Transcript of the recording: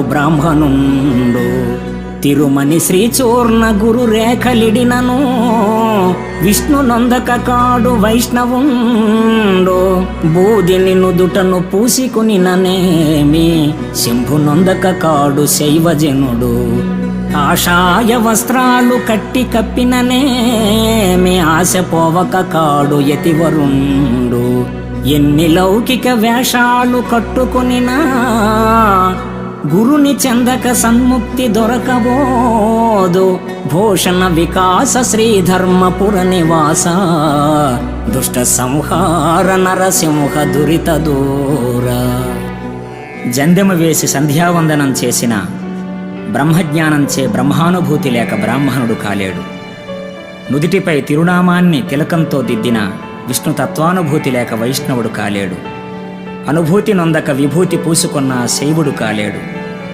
బ్రాహ్మణుండు. తిరుమని శ్రీచూర్ణ గురు రేఖలిడినను. విష్ణు నొందక కాడు వైష్ణవుండు. బూదిని నుదుటను పూసికునిననేమి శంభు నొందక కాడు శైవజనుడు. ఆశాయ వస్త్రాలు కట్టి కప్పిననేమి ఆశ పోవక కాడు యతివరుండు. ఎన్ని లౌకిక వేషాలు కట్టుకునినా గురుని చెందక సన్ముక్తి దొరకబోదు. భూషణ వికాస శ్రీధర్మపుర నివాస. దుష్ట సంహార నరసింహ దురిత దూర. జందెమ వేసి సంధ్యావందనం చేసిన బ్రహ్మజ్ఞానంచే బ్రహ్మానుభూతి లేక బ్రాహ్మణుడు కాలేడు. నుదిటిపై తిరునామాన్ని తిలకంతో దిద్దిన విష్ణు తత్వానుభూతి లేక వైష్ణవుడు కాలేడు. అనుభూతి నొందక విభూతి పూసుకున్న శైవుడు కాలేడు.